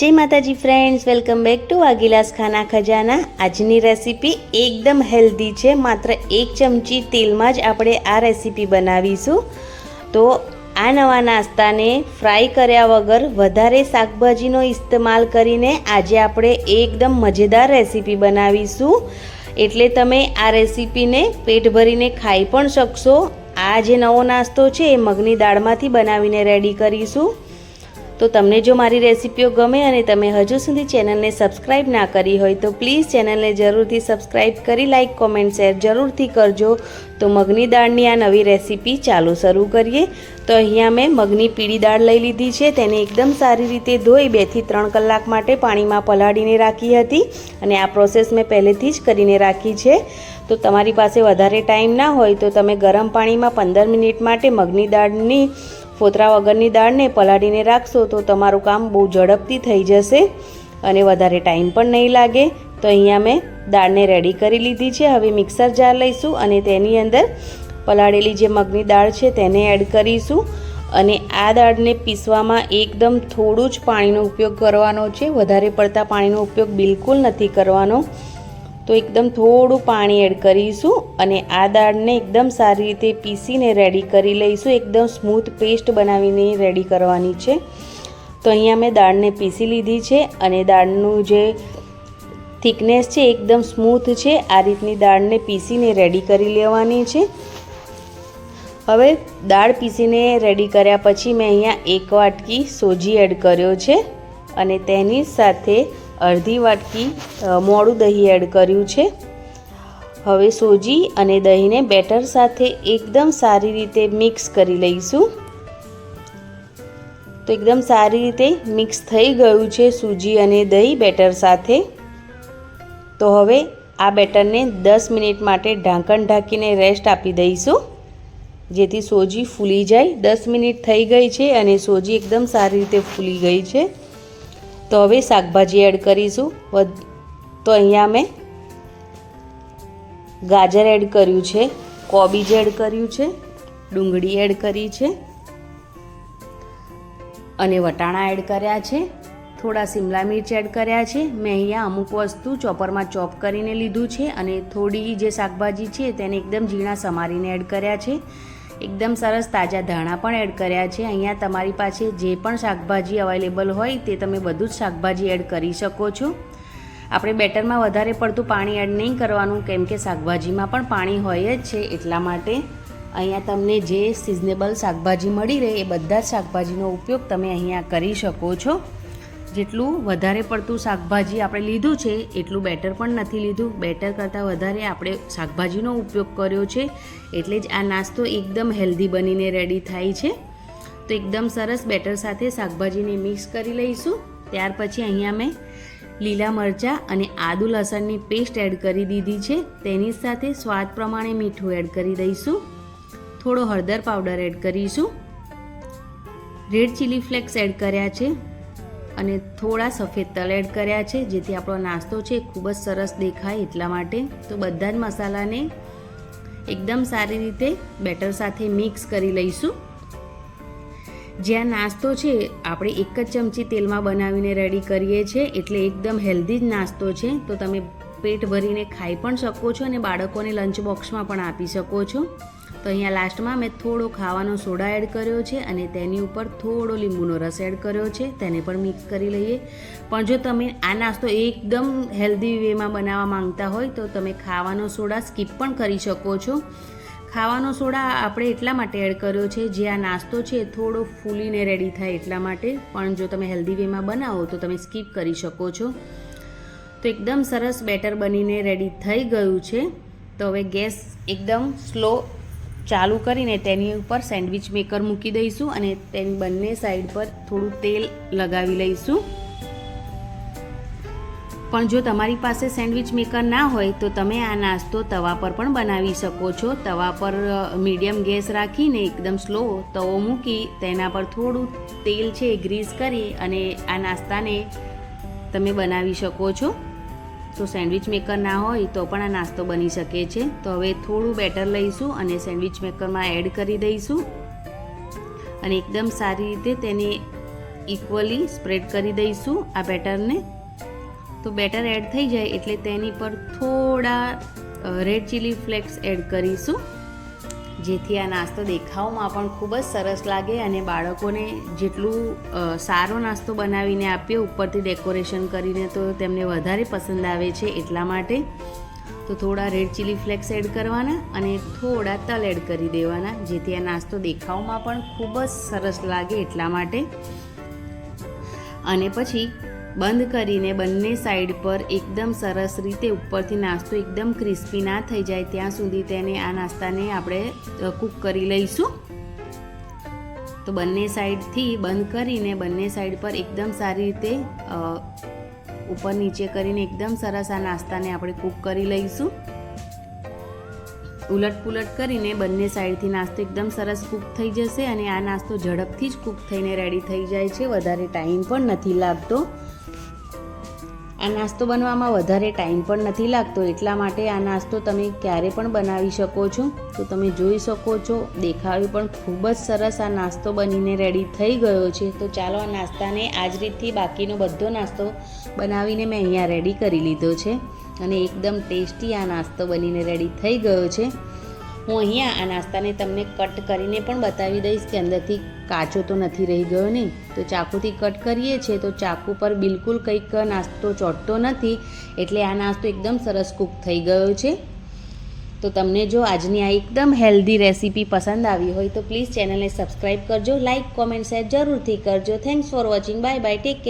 જય માતાજી friends welcome back to વાગીલાસ ખાના ખજાના. આજની રેસીપી એકદમ હેલ્ધી છે, માત્ર એક ચમચી તેલમાં જ આપણે આ રેસીપી બનાવીશું. તો આ નવા નાસ્તાને ફ્રાય કર્યા વગર વધારે શાકભાજીનો ઇસ્તેમાલ કરીને આજે આપણે એકદમ મજેદાર રેસીપી બનાવીશું. એટલે તમે આ રેસીપીને પેટ ભરીને ખાઈ પણ શકશો. આ જે નવો નાસ્તો છે, એ મગની દાળમાંથી બનાવીને રેડી કરીશું. તો તમને જો મારી રેસિપીઓ ગમે અને તમે હજુ સુધી ચેનલને સબસ્ક્રાઈબ ના કરી હોય તો પ્લીઝ ચેનલને જરૂરથી સબસ્ક્રાઈબ કરી લાઇક કોમેન્ટ, શેર જરૂરથી કરજો. તો મગની દાળની આ નવી રેસિપી ચાલુ શરૂ કરીએ. તો અહીંયા મેં મગની પીળી દાળ લઈ લીધી છે. તેને એકદમ સારી રીતે ધોઈ બેથી ત્રણ કલાક માટે પાણીમાં પલાળીને રાખી હતી અને આ પ્રોસેસ મેં પહેલેથી જ કરીને રાખી છે. તો તમારી પાસે વધારે ટાઈમ ના હોય તો તમે ગરમ પાણીમાં પંદર મિનિટ માટે મગની દાળની ફોતરા વગરની દાળને પલાળીને રાખશો તો તમારું કામ બહુ ઝડપથી થઈ જશે. અને વધારે ટાઈમ પણ નહીં લાગે. તો અહીંયા મેં દાળને રેડી કરી લીધી છે. હવે મિક્સર જાર લઈશું અને તેની અંદર પલાળેલી જે મગની દાળ છે તેને એડ કરીશું. અને આ દાળને પીસવામાં એકદમ થોડું જ પાણીનો ઉપયોગ કરવાનો છે. વધારે પડતા પાણીનો ઉપયોગ બિલકુલ નથી કરવાનો. તો એકદમ થોડું પાણી એડ કરીશું અને આ દાળને એકદમ સારી રીતે પીસીને રેડી કરી લઈશું. એકદમ સ્મૂથ પેસ્ટ બનાવીને રેડી કરવાની છે. તો અહીંયા મેં દાળને પીસી લીધી છે અને દાળનું જે થિકનેસ છે એકદમ સ્મૂથ છે. આ રીતની દાળને પીસીને રેડી કરી લેવાની છે. હવે દાળ પીસીને રેડી કર્યા પછી મેં અહીંયા એક વાટકી સોજી એડ કર્યો છે અને તેની સાથે અડધી વાટકી મોડું દહીં એડ કર્યું છે. હવે સોજી અને દહીંને બેટર સાથે એકદમ સારી રીતે મિક્સ કરી લઈશું. તો એકદમ સારી રીતે મિક્સ થઈ ગયું છે સૂજી અને દહીં બેટર સાથે. તો હવે આ બેટરને દસ મિનિટ માટે ઢાંકણ ઢાંકીને રેસ્ટ આપી દઈશું. જેથી સોજી ફૂલી જાય. દસ મિનિટ થઈ ગઈ છે અને સોજી એકદમ સારી રીતે ફૂલી ગઈ છે. તો હવે શાકભાજી એડ કરીશું. તો અહીંયા મેં ગાજર એડ કર્યું છે, કોબીજ એડ કર્યું છે, ડુંગળી એડ કરી છે, અને વટાણા એડ કર્યા છે, થોડા સિમલા મિર્ચ એડ કર્યા છે. મેં અહીંયા અમુક વસ્તુ ચોપરમાં ચોપ કરીને લીધું છે અને થોડી જે શાકભાજી છે તેને એકદમ ઝીણા સમારીને એડ કર્યા છે. એકદમ સરસ તાજા ધાણા પણ એડ કર્યા છે. અહીંયા તમારી પાસે જે પણ શાકભાજી અવેલેબલ હોય તે તમે બધું જ શાકભાજી એડ કરી શકો છો. આપણે બેટરમાં વધારે પડતું પાણી એડ નહીં કરવાનું, કેમ કે શાકભાજીમાં પણ પાણી હોય જ છે એટલા માટે. અહીંયા તમને જે સિઝનેબલ શાકભાજી મળી રહે એ બધા જ શાકભાજીનો ઉપયોગ તમે અહીંયા કરી શકો છો. જેટલું વધારે પડતું શાકભાજી આપણે લીધું છે, એટલું બેટર પણ નથી લીધું. બેટર કરતાં વધારે આપણે શાકભાજીનો ઉપયોગ કર્યો છે, એટલે જ આ નાસ્તો એકદમ હેલ્ધી બનીને રેડી થાય છે. તો એકદમ સરસ બેટર સાથે શાકભાજીને મિક્સ કરી લઈશું. ત્યાર પછી અહીંયા મેં લીલા મરચાં અને આદુ લસણની પેસ્ટ એડ કરી દીધી છે. તેની સાથે સ્વાદ પ્રમાણે મીઠું એડ કરી દઈશું. થોડો હળદર પાવડર એડ કરીશું. રેડ ચીલી ફ્લેક્સ એડ કર્યા છે. અને થોડા સફેદ તલ એડ કર્યા છે, જેથી આપણો નાસ્તો છે ખૂબ જ સરસ દેખાય એટલા માટે. તો બધા જ મસાલાને એકદમ સારી રીતે બેટર સાથે મિક્સ કરી લઈશું. જ્યાં નાસ્તો છે, આપણે એક જ ચમચી તેલમાં બનાવીને રેડી કરીએ છીએ, એટલે એકદમ હેલ્ધી જ નાસ્તો છે. તો તમે પેટ ભરીને ખાઈ પણ શકો છો અને બાળકોને લંચ બોક્સમાં પણ આપી શકો છો. તો અહીંયા લાસ્ટમાં મેં થોડો ખાવાનો સોડા એડ કર્યો છે અને તેની ઉપર થોડો લીંબુનો રસ એડ કર્યો છે. તેને પણ મિક્સ કરી લઈએ. પણ જો તમે આ નાસ્તો એકદમ હેલ્ધી વેમાં બનાવવા માંગતા હોય તો તમે ખાવાનો સોડા સ્કીપ પણ કરી શકો છો. ખાવાનો સોડા આપણે એટલા માટે એડ કર્યો છે જે આ નાસ્તો છે થોડો ફૂલીને રેડી થાય એટલા માટે. પણ જો તમે હેલ્ધી વેમાં બનાવો તો તમે સ્કીપ કરી શકો છો. તો એકદમ સરસ બેટર બનીને રેડી થઈ ગયું છે. તો હવે ગેસ એકદમ સ્લો ચાલુ કરીને તેની ઉપર સેન્ડવિચ મેકર મૂકી દઈશું અને તેની બંને સાઈડ પર થોડું તેલ લગાવી લઈશું. પણ જો તમારી પાસે સેન્ડવિચ મેકર ના હોય તો તમે આ નાસ્તો તવા પર પણ બનાવી શકો છો. તવા પર મીડિયમ ગેસ રાખીને એકદમ સ્લો તવો મૂકી તેના પર થોડું તેલ છે ગ્રીસ કરી અને આ નાસ્તાને તમે બનાવી શકો છો. તો સેન્ડવિચ મેકર ના હોય તો પણ આ નાસ્તો બની શકે છે. તો હવે થોડું બેટર લઈશું અને સેન્ડવિચ મેકરમાં એડ કરી દઈશું. અને એકદમ સારી રીતે તેને ઇક્વલી સ્પ્રેડ કરી દઈશું આ બેટરને. તો બેટર એડ થઈ જાય એટલે તેની પર થોડા રેડ ચીલી ફ્લેક્સ એડ કરીશું. જેથી આ નાસ્તો દેખાવમાં પણ ખૂબ જ સરસ લાગે અને બાળકોને જેટલું સારો નાસ્તો બનાવીને આપીએ, ઉપરથી ડેકોરેશન કરીને તો તેમને વધારે પસંદ આવે છે એટલા માટે, તો થોડા રેડ ચીલી ફ્લેક્સ એડ કરવાના અને થોડા તલ એડ કરી દેવાના, જેથી આ નાસ્તો દેખાવમાં પણ ખૂબ જ સરસ લાગે એટલા માટે. અને પછી બંધ કરીને બંને સાઈડ પર એકદમ સરસ રીતે ઉપરથી નાસ્તો એકદમ ક્રિસ્પી ના થઈ જાય ત્યાં સુધી તેને આ નાસ્તાને આપણે કૂક કરી લઈશું. તો બંને સાઈડથી બંધ કરીને બંને સાઈડ પર એકદમ સારી રીતે ઉપર નીચે કરીને એકદમ સરસ આ નાસ્તાને આપણે કૂક કરી લઈશું. ઉલટ પુલટ કરીને બંને સાઈડથી નાસ્તો એકદમ સરસ કૂક થઈ જશે અને આ નાસ્તો ઝડપથી જ કૂક થઈને રેડી થઈ જાય છે. વધારે ટાઈમ પણ નથી લાગતો. આ નાસ્તો બનવામાં વધારે ટાઈમ પણ નથી લાગતો, એટલા માટે આ નાસ્તો તમે ક્યારે પણ બનાવી શકો છો. તો તમે જોઈ શકો છો, દેખાવી પણ ખૂબ જ સરસ આ નાસ્તો બનીને રેડી થઈ ગયો છે. તો ચાલો આ નાસ્તાને આ જ રીતથી બાકીનો બધો નાસ્તો બનાવીને મેં અહીંયા રેડી કરી લીધો છે. અને એકદમ ટેસ્ટી આ નાસ્તો બનીને રેડી થઈ ગયો છે. હું અહીંયા આ નાસ્તાને તમને કટ કરીને પણ બતાવી દઈશ કે અંદરથી કાચો તો નથી રહી ગયો ને? તો ચાકુથી કટ કરીએ છીએ તો ચાકુ પર બિલકુલ કંઈક નાસ્તો ચોટતો નથી, એટલે આ નાસ્તો એકદમ સરસ કૂક થઈ ગયો છે. તો તમને જો આજની આ એકદમ હેલ્ધી રેસીપી પસંદ આવી હોય તો પ્લીઝ ચેનલને સબસ્ક્રાઈબ કરજો, લાઇક, કોમેન્ટ, શેર જરૂરથી કરજો. Thanks for watching. Bye bye. Take care